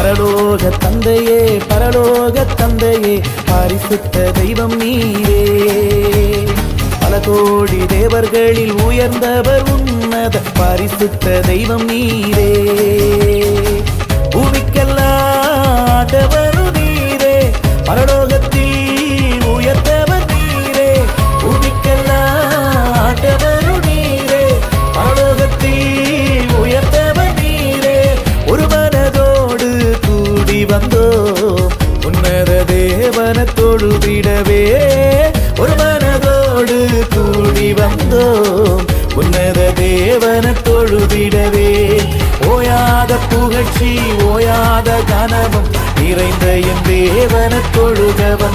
பரலோக தந்தையே பரலோக தந்தையே பரிசுத்த தெய்வம் நீரே. பல கோடி தேவர்களில் உயர்ந்தவர் உன்னத பரிசுத்த தெய்வம் நீரே. வந்தோம். உன்னத தேவன தொழுதிடவே ஒரு மனதோடு கூடி வந்தோம். உன்னத தேவன தொழுதிடவே. ஓயாத புகழ்ச்சி ஓயாத கனவும் நிறைந்த என் தேவன தொழுகவன்